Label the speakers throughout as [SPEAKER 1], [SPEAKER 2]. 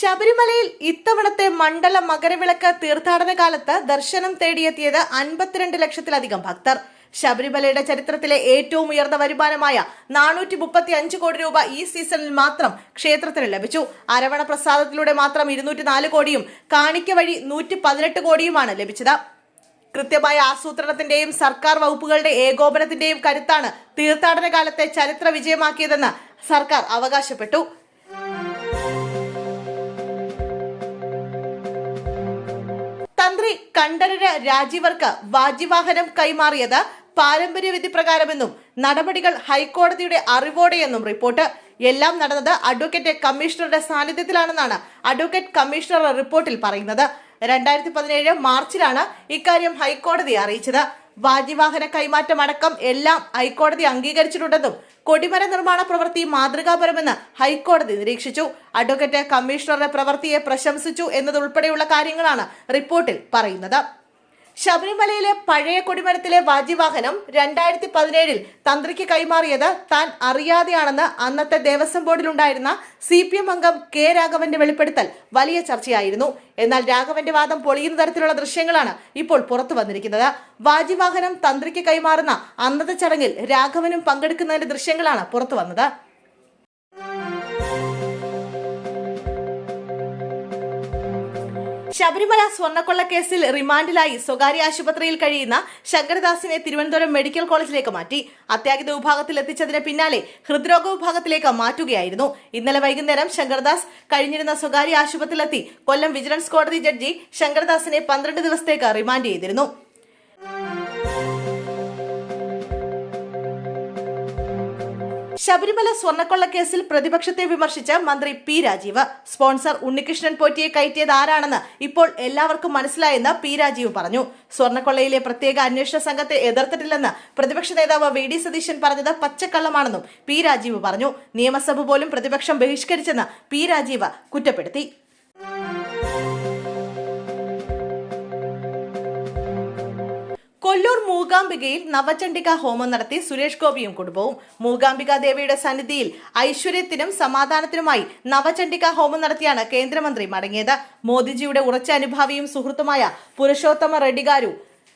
[SPEAKER 1] ശബരിമലയിൽ ഇത്തവണത്തെ മണ്ഡല മകരവിളക്ക് തീർത്ഥാടന കാലത്ത് ദർശനം തേടിയെത്തിയത് അൻപത്തിരണ്ട് ലക്ഷത്തിലധികം ഭക്തർ. ശബരിമലയുടെ ചരിത്രത്തിലെ ഏറ്റവും ഉയർന്ന വരുമാനമായ നാനൂറ്റി മുപ്പത്തി അഞ്ച് കോടി രൂപ ഈ സീസണിൽ മാത്രം ക്ഷേത്രത്തിന് ലഭിച്ചു. അരവണ പ്രസാദത്തിലൂടെ മാത്രം ഇരുന്നൂറ്റി നാല് കോടിയും കാണിക്ക വഴി നൂറ്റി പതിനെട്ട് കോടിയുമാണ് ലഭിച്ചത്. കൃത്യമായ ആസൂത്രണത്തിന്റെയും സർക്കാർ വകുപ്പുകളുടെ ഏകോപനത്തിന്റെയും കരുത്താണ് തീർത്ഥാടന കാലത്തെ ചരിത്ര വിജയമാക്കിയതെന്ന് സർക്കാർ അവകാശപ്പെട്ടു. കണ്ഠരര് രാജീവർക്ക് വാജിവാഹനം കൈമാറിയത് പാരമ്പര്യ വിധി പ്രകാരമെന്നും നടപടികൾ ഹൈക്കോടതിയുടെ അറിവോടെയെന്നും റിപ്പോർട്ട്. എല്ലാം നടന്നത് അഡ്വക്കേറ്റ് കമ്മീഷണറുടെ സാന്നിധ്യത്തിലാണെന്നാണ് അഡ്വക്കേറ്റ് കമ്മീഷണർ റിപ്പോർട്ടിൽ പറയുന്നത്. രണ്ടായിരത്തി പതിനേഴ് മാർച്ചിലാണ് ഇക്കാര്യം ഹൈക്കോടതി അറിയിച്ചത്. വാജിവാഹന കൈമാറ്റം അടക്കം എല്ലാം ഹൈക്കോടതി അംഗീകരിച്ചിട്ടുണ്ടെന്നും കൊടിമര നിർമ്മാണ പ്രവൃത്തി മാതൃകാപരമെന്ന് ഹൈക്കോടതി നിരീക്ഷിച്ചു. അഡ്വക്കേറ്റ് കമ്മീഷണറുടെ പ്രവൃത്തിയെ പ്രശംസിച്ചു എന്നതുൾപ്പെടെയുള്ള കാര്യങ്ങളാണ് റിപ്പോർട്ടിൽ പറയുന്നത്. ശബരിമലയിലെ പഴയ കൊടിമരത്തിലെ വാജിവാഹനം രണ്ടായിരത്തി പതിനേഴിൽ തന്ത്രിക്ക് കൈമാറിയത് താൻ അറിയാതെയാണെന്ന് അന്നത്തെ ദേവസ്വം ബോർഡിലുണ്ടായിരുന്ന സി പി എം അംഗം കെ രാഘവന്റെ വെളിപ്പെടുത്തൽ വലിയ ചർച്ചയായിരുന്നു. എന്നാൽ രാഘവന്റെ വാദം പൊളിയുന്ന തരത്തിലുള്ള ദൃശ്യങ്ങളാണ് ഇപ്പോൾ പുറത്തു വന്നിരിക്കുന്നത്. വാജിവാഹനം തന്ത്രിക്ക് കൈമാറുന്ന അന്നത്തെ ചടങ്ങിൽ രാഘവനും പങ്കെടുക്കുന്നതിന്റെ ദൃശ്യങ്ങളാണ് പുറത്തു വന്നത്. ശബരിമല സ്വർണക്കൊള്ള കേസിൽ റിമാൻഡിലായി സ്വകാര്യ ആശുപത്രിയിൽ കഴിയുന്ന ശങ്കരദാസിനെ തിരുവനന്തപുരം മെഡിക്കൽ കോളേജിലേക്ക് മാറ്റി. അത്യാഹിത വിഭാഗത്തിൽ എത്തിച്ചതിന് പിന്നാലെ ഹൃദ്രോഗ വിഭാഗത്തിലേക്ക് മാറ്റുകയായിരുന്നു. ഇന്നലെ വൈകുന്നേരം ശങ്കരദാസ് കഴിഞ്ഞിരുന്ന സ്വകാര്യ ആശുപത്രിയിലെത്തി. കൊല്ലം വിജിലൻസ് കോടതി ജഡ്ജി ശങ്കരദാസിനെ പന്ത്രണ്ട് ദിവസത്തേക്ക് റിമാൻഡ് ചെയ്തിരുന്നു. ശബരിമല സ്വർണക്കൊള്ളക്കേസിൽ പ്രതിപക്ഷത്തെ വിമർശിച്ച മന്ത്രി പി രാജീവ്. സ്പോൺസർ ഉണ്ണികൃഷ്ണൻ പോറ്റിയെ കയറ്റിയത് ആരാണെന്ന് ഇപ്പോൾ എല്ലാവർക്കും മനസ്സിലായെന്ന് പി രാജീവ് പറഞ്ഞു. സ്വർണക്കൊള്ളയിലെ പ്രത്യേക അന്വേഷണ സംഘത്തെ എതിർത്തിട്ടില്ലെന്ന് പ്രതിപക്ഷ നേതാവ് വി ഡി സതീശൻ പറഞ്ഞത് പച്ചക്കള്ളമാണെന്നും പി രാജീവ് പറഞ്ഞു. നിയമസഭ പോലും പ്രതിപക്ഷം ബഹിഷ്കരിച്ചെന്ന് പി രാജീവ് കുറ്റപ്പെടുത്തി. കൊല്ലൂർ മൂകാംബികയിൽ നവചണ്ഡിക ഹോമം നടത്തി സുരേഷ് ഗോപിയും കുടുംബവും. മൂകാംബിക ദേവിയുടെ സന്നിധിയിൽ ഐശ്വര്യത്തിനും സമാധാനത്തിനുമായി നവചണ്ഡിക ഹോമം നടത്തിയാണ് കേന്ദ്രമന്ത്രി മടങ്ങിയത്. മോദിജിയുടെ ഉറച്ച അനുഭാവിയും സുഹൃത്തുമായ പുരുഷോത്തമ റെഡ്ഡിഗാരു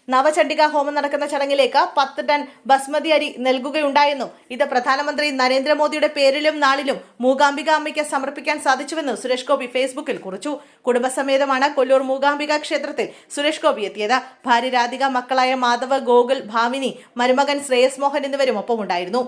[SPEAKER 1] നവചണ്ഡിക ഹോമം നടക്കുന്ന ചടങ്ങിലേക്ക് പത്ത് ടൺ ബസ്മതി അരി നൽകുകയുണ്ടായെന്നും ഇത് പ്രധാനമന്ത്രി നരേന്ദ്രമോദിയുടെ പേരിലും നാളിലും മൂകാംബിക അമ്മയ്ക്ക് സമർപ്പിക്കാൻ സാധിച്ചുവെന്നും സുരേഷ് ഗോപി ഫേസ്ബുക്കിൽ കുറിച്ചു. കുടുംബസമേതമാണ് കൊല്ലൂർ മൂകാംബിക ക്ഷേത്രത്തിൽ സുരേഷ് ഗോപി എത്തിയത്. ഭാര്യ രാധിക മക്കളായ മാധവ് ഗോകുൽ ഭാവിനി മരുമകൻ ശ്രേയസ് മോഹൻ എന്നിവരും ഒപ്പമുണ്ടായിരുന്നു.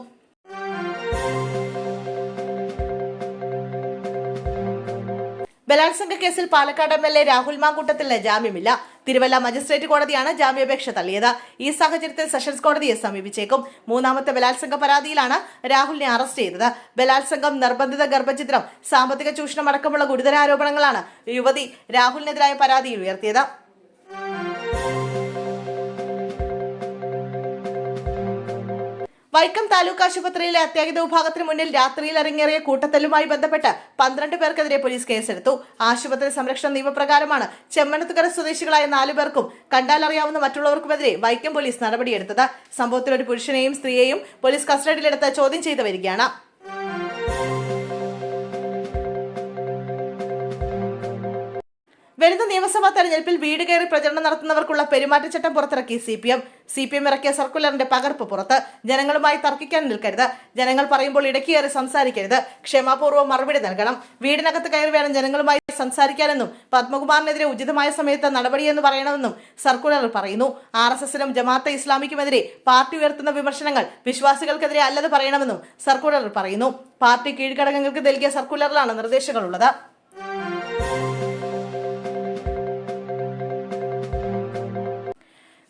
[SPEAKER 1] ബലാത്സംഗ കേസിൽ Palakkad M L A Rahul മാങ്കൂട്ടത്തിന് ജാമ്യമില്ല. തിരുവല്ല മജിസ്ട്രേറ്റ് കോടതിയാണ് ജാമ്യാപേക്ഷ തള്ളിയത്. ഈ സാഹചര്യത്തിൽ സെഷൻസ് കോടതിയെ സമീപിച്ചേക്കും. മൂന്നാമത്തെ ബലാത്സംഗ പരാതിയിലാണ് രാഹുലിനെ അറസ്റ്റ് ചെയ്തത്. ബലാത്സംഗം നിർബന്ധിത ഗർഭചിത്രം സാമ്പത്തിക ചൂഷണം അടക്കമുള്ള ഗുരുതരാരോപണങ്ങളാണ് യുവതി രാഹുലിനെതിരായ പരാതിയിൽ ഉയർത്തിയത്. വൈക്കം താലൂക്ക് ആശുപത്രിയിലെ അത്യാഹിത വിഭാഗത്തിന് മുന്നിൽ രാത്രിയിൽ അരങ്ങേറിയ കൂട്ടത്തല്ലുമായി ബന്ധപ്പെട്ട് പന്ത്രണ്ട് പേർക്കെതിരെ പോലീസ് കേസെടുത്തു. ആശുപത്രി സംരക്ഷണ നിയമപ്രകാരമാണ് ചെമ്മനത്തുകര സ്വദേശികളായ നാലു പേർക്കും കണ്ടാലറിയാവുന്ന മറ്റുള്ളവർക്കുമെതിരെ വൈക്കം പോലീസ് നടപടിയെടുത്തത്. സംഭവത്തിൽ ഒരു പുരുഷനെയും സ്ത്രീയെയും പോലീസ് കസ്റ്റഡിയിലെടുത്ത് ചോദ്യം ചെയ്തു വരികയാണ്. വരുന്ന നിയമസഭാ തെരഞ്ഞെടുപ്പിൽ വീട് കയറി പ്രചരണം നടത്തുന്നവർക്കുള്ള പെരുമാറ്റച്ചട്ടം പുറത്തിറക്കി C P M C P M ഇറക്കിയ സർക്കുലറിന്റെ പകർപ്പ് പുറത്ത്. ജനങ്ങളുമായി തർക്കിക്കാൻ നിൽക്കരുത്. ജനങ്ങൾ പറയുമ്പോൾ ഇടയ്ക്ക് കയറി സംസാരിക്കരുത്. ക്ഷമാപൂർവം മറുപടി നൽകണം. വീടിനകത്ത് കയറി വേണം ജനങ്ങളുമായി സംസാരിക്കാനെന്നും പത്മകുമാറിനെതിരെ ഉചിതമായ സമയത്ത് നടപടിയെന്ന് പറയണമെന്നും സർക്കുലറിൽ പറയുന്നു. ആർ എസ് എസിനും ജമാഅത്തെ ഇസ്ലാമിക്കുമെതിരെ പാർട്ടി ഉയർത്തുന്ന വിമർശനങ്ങൾ വിശ്വാസികൾക്കെതിരെ അല്ലത് പറയണമെന്നും സർക്കുലറിൽ പറയുന്നു. പാർട്ടി കീഴ്ഘടകങ്ങൾക്ക് നൽകിയ സർക്കുലറിലാണ് നിർദ്ദേശങ്ങളുള്ളത്.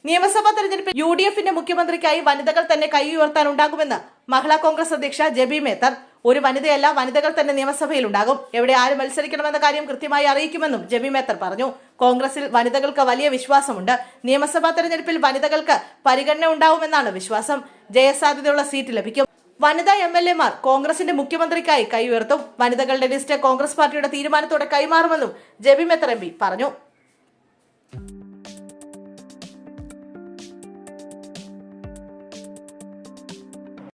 [SPEAKER 1] നിയമസഭാ തെരഞ്ഞെടുപ്പിൽ യു ഡി എഫിന്റെ മുഖ്യമന്ത്രിക്കായി വനിതകൾ തന്നെ കൈ ഉയർത്താനുണ്ടാകുമെന്ന് മഹിളാ കോൺഗ്രസ് അധ്യക്ഷ ജബി മേത്തർ. ഒരു വനിതയല്ല വനിതകൾ തന്നെ നിയമസഭയിൽ ഉണ്ടാകും. എവിടെ ആര് മത്സരിക്കണമെന്ന കാര്യം കൃത്യമായി അറിയിക്കുമെന്നും ജബി മേത്തർ പറഞ്ഞു. കോൺഗ്രസിൽ വനിതകൾക്ക് വലിയ വിശ്വാസമുണ്ട്. നിയമസഭാ തെരഞ്ഞെടുപ്പിൽ വനിതകൾക്ക് പരിഗണന ഉണ്ടാവുമെന്നാണ് വിശ്വാസം. ജയസാധ്യതയുള്ള സീറ്റ് ലഭിക്കും. വനിതാ എം എൽ എമാർ കോൺഗ്രസിന്റെ മുഖ്യമന്ത്രിക്കായി കൈ ഉയർത്തും. വനിതകളുടെ ലിസ്റ്റ് കോൺഗ്രസ് പാർട്ടിയുടെ തീരുമാനത്തോടെ കൈമാറുമെന്നും ജബി മേത്തർ എം പറഞ്ഞു.